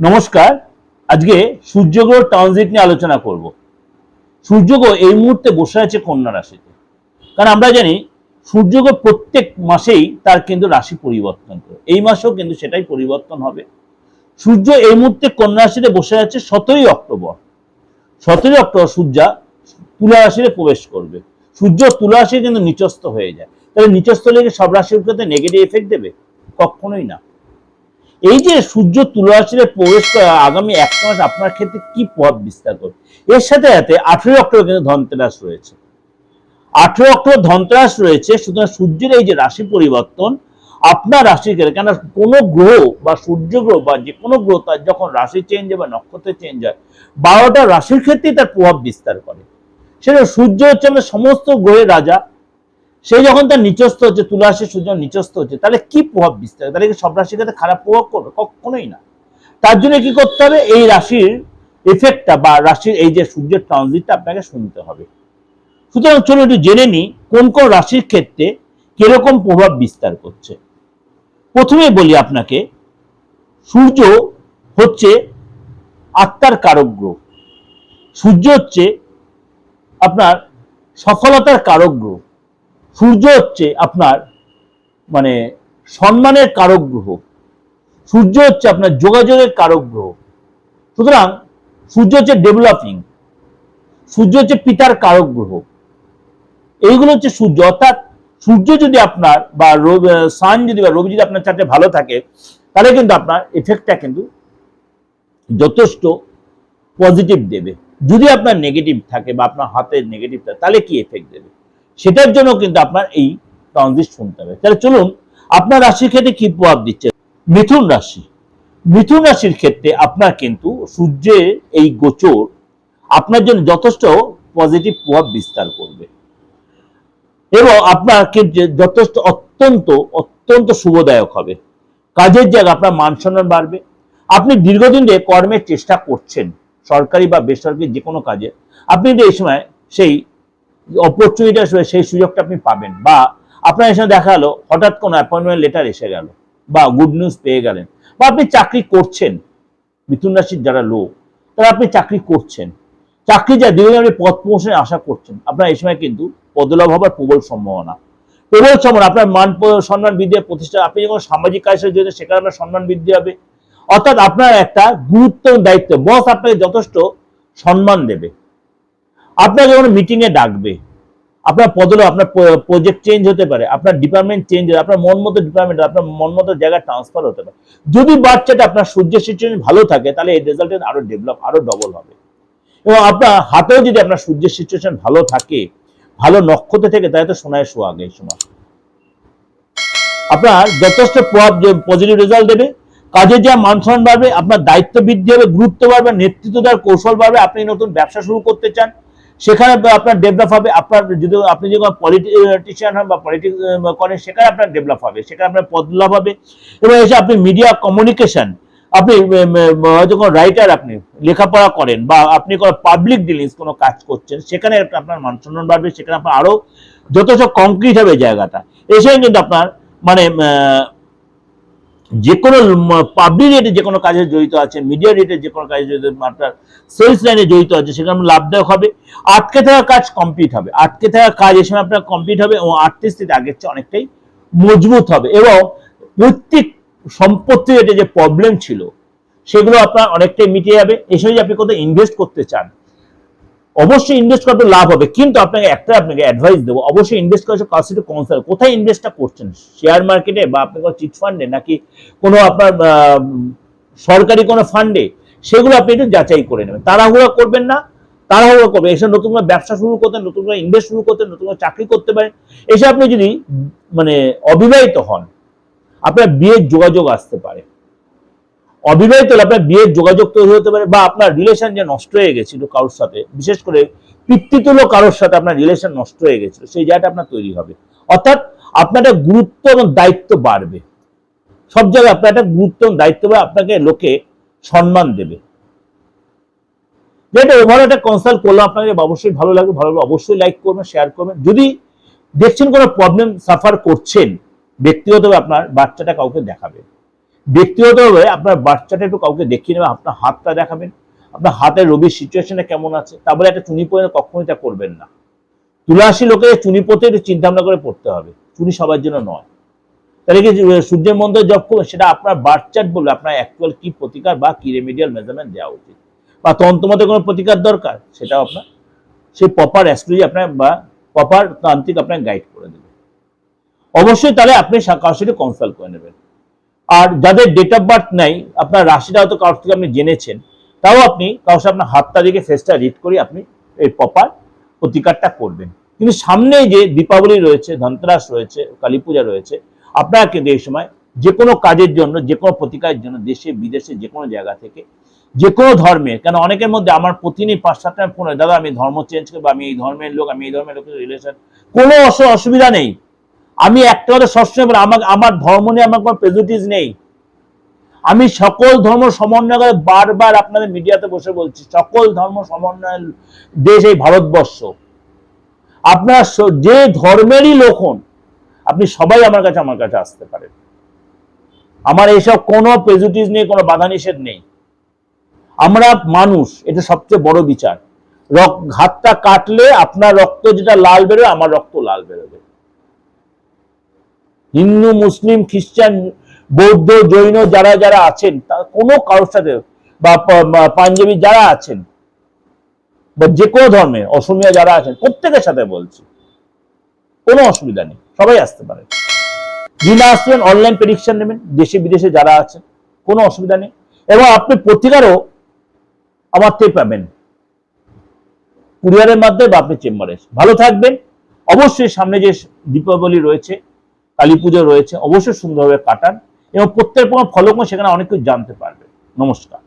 নমস্কার, আজকে সূর্যগ্রহ ট্রানজিট নিয়ে আলোচনা করব। সূর্যগ্রহ এই মুহূর্তে বসে আছে কন্যা রাশিতে। কারণ আমরা জানি, সূর্যগ্রহ প্রত্যেক মাসেই তার কিন্তু রাশি পরিবর্তন করে। এই মাসেও কিন্তু সেটাই পরিবর্তন হবে। সূর্য এই মুহূর্তে কন্যা রাশিতে বসে আছে সতেরোই অক্টোবর। সতেরোই অক্টোবর সূর্যা তুলা রাশিতে প্রবেশ করবে। সূর্য তুলা রাশি কিন্তু নিচস্থ হয়ে যায়। তাহলে নিচস্থ লেগে সব রাশির ক্ষেত্রে নেগেটিভ এফেক্ট দেবে? কখনোই না। এই যে সূর্য তুলা প্রবেশ করে আগামী এক মাস আপনার ক্ষেত্রে কি প্রভাব বিস্তার করবে? এর সাথে সাথে আঠেরোই অক্টোবর কিন্তু ধনতেরাস রয়েছে। আঠেরো অক্টোবর ধনতেরাস রয়েছে, সুতরাং সূর্যের এই যে রাশি পরিবর্তন, আপনার রাশি কেন কেন কোনো গ্রহ বা সূর্য গ্রহ বা যে কোনো গ্রহ তার যখন রাশি চেঞ্জ হয় বা নক্ষত্র চেঞ্জ হয়, বারোটা রাশির ক্ষেত্রেই তার প্রভাব বিস্তার করে। সেটা সূর্য হচ্ছে আমাদের সমস্ত গ্রহের রাজা সে যখন তার নিচস্থ হচ্ছে তুলা রাশি সূর্য নিচস্থ হচ্ছে, তাহলে কি প্রভাব বিস্তার তাহলে সব রাশির ক্ষেত্রে খারাপ প্রভাব করবে? কখনোই না। তার জন্য কি করতে হবে? এই রাশির এফেক্টটা বা রাশির এই যে সূর্যের ট্রানজিটটা আপনাকে শুনতে হবে। সুতরাং চলুন একটু জেনে নিই, কোন কোন রাশির ক্ষেত্রে কীরকম প্রভাব বিস্তার করছে? প্রথমে বলি আপনাকে, সূর্য হচ্ছে আত্মার কারক গ্রহ। সূর্য হচ্ছে আপনার সফলতার কারক গ্রহ। সূর্য হচ্ছে আপনার মানে সম্মানের কারক গ্রহ। সূর্য হচ্ছে আপনার যোগাযোগের কারক গ্রহ। সুতরাং সূর্য হচ্ছে ডেভেলপিং সূর্য হচ্ছে পিতার কারক গ্রহ। এইগুলো হচ্ছে সূর্য। অর্থাৎ সূর্য যদি আপনার বা সান যদি বা রবি যদি আপনার চারটে ভালো থাকে, তাহলে কিন্তু আপনার এফেক্টটা কিন্তু যথেষ্ট পজিটিভ দেবে। যদি আপনার নেগেটিভ থাকে বা আপনার হাতের নেগেটিভ থাকে, তাহলে কি এফেক্ট দেবে? সেটার জন্য কিন্তু আপনার এই ট্রানজিট শুনতে হবে। তাহলে চলুন, আপনার রাশির ক্ষেত্রে কি প্রভাব দিচ্ছে? মিথুন রাশি। মিথুন রাশির ক্ষেত্রে আপনার কিন্তু সূর্যের এই গোচর আপনার জন্য যথেষ্ট পজিটিভ প্রভাব বিস্তার করবে। এবং আপনার ক্ষেত্রে যথেষ্ট অত্যন্ত অত্যন্ত শুভদায়ক হবে। কাজের জায়গা আপনার মান সম্মান বাড়বে। আপনি দীর্ঘদিন ধরে কর্মের চেষ্টা করছেন, সরকারি বা বেসরকারি যে কোনো কাজে। আপনি এই সময় সেই অপরচুনিটি আসবে সেই সুযোগটা আপনি পাবেন। বা আপনার এসে দেখা গেলো হঠাৎ কোনো অ্যাপয়েন্টমেন্ট লেটার এসে গেল, বা গুড নিউজ পেয়ে গেলেন, বা আপনি চাকরি করছেন, মিথুন রাশির যারা লোক, তারা আপনি চাকরি করছেন। চাকরি যা দীর্ঘদিন আপনি পদ প্রমোশনে আশা করছেন, আপনার এই সময় কিন্তু পদলাভ হবার প্রবল সম্ভাবনা। প্রবল সম্ভাবনা, আপনার মান সম্মান বৃদ্ধি প্রতিষ্ঠা আপনি যখন সামাজিক কাজের জড়িত সেখানে আপনার সম্মান বৃদ্ধি হবে। অর্থাৎ আপনার একটা গুরুত্ব দায়িত্ব বস আপনাকে যথেষ্ট সম্মান দেবে। আপনাকে যখন মিটিং এ ডাকবে, আপনার পদল, আপনার প্রজেক্ট চেঞ্জ হতে পারে, আপনার ডিপার্টমেন্ট চেঞ্জ হবে আপনার মন মতো ডিপার্টমেন্ট আপনার মন মতো জায়গায় ট্রান্সফার হতে পারে। যদি বাচ্চাটা আপনার সূর্যের সিচুয়েশন ভালো থাকে, তাহলে এই রেজাল্টের আরও ডেভেলপ আরও ডবল হবে। এবং আপনার হাতেও যদি আপনার সূর্যের সিচুয়েশন ভালো থাকে, ভালো নক্ষত্র থেকে, তাহলে তো সোনায় সোহাগে এই সময়। আপনার যথেষ্ট পজিটিভ রেজাল্ট দেবে, কাজে যা মান সম্মান বাড়বে, আপনার দায়িত্ব বৃদ্ধি হবে, গুরুত্ব বাড়বে, নেতৃত্ব দেওয়ার কৌশল বাড়বে, আপনি নতুন ব্যবসা শুরু করতে চান সেখানে আপনার ডেভেলপ হবে, আপনার যদি আপনি যখন পলিটিশিয়ান হন বা পলিটিক্স করেন, সেখানে আপনার ডেভেলপ হবে, সেখানে আপনার পদলাভ হবে এবং এসে আপনি মিডিয়া কমিউনিকেশন আপনি হয়তো কোনো রাইটার আপনি লেখাপড়া করেন বা আপনি কোনো পাবলিক ডিলিংস কোনো কাজ করছেন, সেখানে আপনার মান সম্মান বাড়বে, সেখানে আপনার আরও যথেষ্ট কংক্রিট হবে জায়গাটা। এসে কিন্তু আপনার মানে যে কোনো পাবলিক রেটে যে কোনো কাজে জড়িত আছে মিডিয়া রেটে যে কোনো কাজে জড়িত আপনার সেলস লাইনে জড়িত আছে সেখানে লাভদায়ক হবে। আটকে থাকা কাজ কমপ্লিট হবে। আটকে থাকা কাজ এসে আপনার কমপ্লিট হবে এবং আর্থিক স্থিতি আগের চেয়ে অনেকটাই মজবুত হবে এবং প্রত্যেক সম্পত্তি রেটে যে প্রবলেম ছিল, সেগুলো আপনার অনেকটাই মিটে যাবে। এসে যদি আপনি কোথাও ইনভেস্ট করতে চান অবশ্যই ইনভেস্ট করতে লাভ হবে। কিন্তু আপনাকে একটা আপনাকে অ্যাডভাইস দেবো, অবশ্যই ইনভেস্ট কাছ থেকে কনসাল্ট কোথায় ইনভেস্টটা করছেন? শেয়ার মার্কেটে বা আপনি কোনো চিট ফান্ডে নাকি কোনো আপনার সরকারি কোনো ফান্ডে সেগুলো আপনি একটু যাচাই করে নেবেন। তাড়াহুড়া করবেন না, তাড়াহুড়ো করবেন। এসে নতুন করে ব্যবসা শুরু করতে, নতুন করে ইনভেস্ট শুরু করতে, নতুন করে চাকরি করতে পারেন। এসে আপনি যদি মানে অবিবাহিত হন, আপনার বিয়ের যোগাযোগ আসতে পারে। অবিবাহিত হলে আপনার বিয়ের যোগাযোগ তৈরি হতে পারে বা আপনার রিলেশন যে নষ্ট হয়ে গেছিল কারোর সাথে, বিশেষ করে পিতৃতুল্য কারোর সাথে আপনার রিলেশন নষ্ট হয়ে গেছিল, সেই জায়গাটা আপনার তৈরি হবে। অর্থাৎ আপনার একটা গুরুত্ব এবং দায়িত্ব বাড়বে। সব জায়গায় আপনার একটা গুরুত্ব এবং দায়িত্ব বাড়বে আপনাকে লোকে সম্মান দেবে। যেটা ওভার একটা কনসাল্ট করলাম, আপনাকে অবশ্যই ভালো লাগবে ভালো লাগবে অবশ্যই লাইক করবেন শেয়ার করবেন। যদি দেখছেন কোনো প্রবলেম সাফার করছেন, ব্যক্তিগতভাবে আপনার বাচ্চাটা কাউকে দেখাবে। ব্যক্তিগতভাবে আপনার বাচ্চাটা একটু কাউকে দেখিয়ে নেবেন, আপনার হাতটা দেখাবেন, আপনার হাতের রবির সিচুয়েশনে কেমন আছে তারপরে একটা চুনি পরে কখনোই তা করবেন না। তুলাসী লোকের চুনি পড়তে একটু চিন্তা ভাবনা করে পড়তে হবে, চুনি সবার জন্য নয়। তাহলে কি সূর্যের মন্দির জব করবেন, সেটা আপনার বার্থ বলবে, আপনার অ্যাকচুয়াল কি প্রতিকার বা কি রেমিডিয়াল মেজারমেন্ট দেওয়া উচিত। বা তন্ত্রমতে কোনো প্রতিকার দরকার, সেটাও আপনার সেই প্রপার অ্যাস্ট্রোলজি আপনার বা প্রপার তান্ত্রিক আপনার গাইড করে দেবে। অবশ্যই তাহলে আপনি কারোর সাথে কনসাল্ট করে নেবেন। আর যাদের ডেট অফ বার্থ নেই আপনার রাশিটা হয়তো কারোর থেকে আপনি জেনেছেন তাও আপনি কারোর সাথে আপনার হাতটা দিকে ফেসটা রিড করে আপনি এই প্রপার প্রতিকারটা করবেন। কিন্তু সামনেই যে দীপাবলি রয়েছে ধনতেরাস রয়েছে কালী পূজা রয়েছে আপনারা কিন্তু এই সময় যে কোনো কাজের জন্য যে কোনো প্রতিকারের জন্য দেশে বিদেশে যে কোনো জায়গা থেকে যে কোনো ধর্মের কেন অনেকের মধ্যে আমার প্রতিদিন পাঁচ সাতটা ফোন হয়, দাদা আমি ধর্ম চেঞ্জ করব আমি এই ধর্মের লোক আমি এই ধর্মের লোকের রিলেশন কোনো অস- অসুবিধা নেই। আমি একটা কথা সবসময় বলি আমার আমার ধর্ম নিয়ে আমার কোনো প্রেজুটিস নেই। আমি সকল ধর্ম সমন্বয় করে বারবার আপনাদের মিডিয়াতে বসে বলছি, সকল ধর্ম সমন্বয়ের দেশ এই ভারতবর্ষ। আপনার যে ধর্মেরই লোক হন, আপনি সবাই আমার কাছে আমার কাছে আসতে পারেন। আমার এইসব কোনো প্রেজুটিস নেই, কোনো বাধা নিষেধ নেই। আমরা মানুষ, এটা সবচেয়ে বড় বিচার। রক- হাতটা কাটলে আপনার রক্ত যেটা লাল বেরোবে আমার রক্ত লাল বেরোবে। হিন্দু, মুসলিম, খ্রিস্টান, বৌদ্ধ, জৈন যারা যারা আছেন তার কোনো কারোর সাথে বা পাঞ্জাবি যারা আছেন, বা যে কোনো ধর্মের অসমিয়া যারা আছেন, প্রত্যেকের সাথে বলছি, কোনো অসুবিধা নেই, সবাই আসতে পারে। যিনি আসবেন অনলাইন প্রেডিকশন নেবেন, দেশে বিদেশে যারা আছেন, কোনো অসুবিধা নেই। এবং আপনি প্রতিকারও আমার থেকে পাবেন। কুরিয়ারের মাধ্যমে বা আপনি চেম্বারে ভালো থাকবেন। অবশ্যই সামনে যে দীপাবলি রয়েছে কালী পুজো রয়েছে, অবশ্যই সুন্দরভাবে কাটান এবং প্রত্যেক ফলো করে সেখানে অনেক কিছু জানতে পারবে। নমস্কার।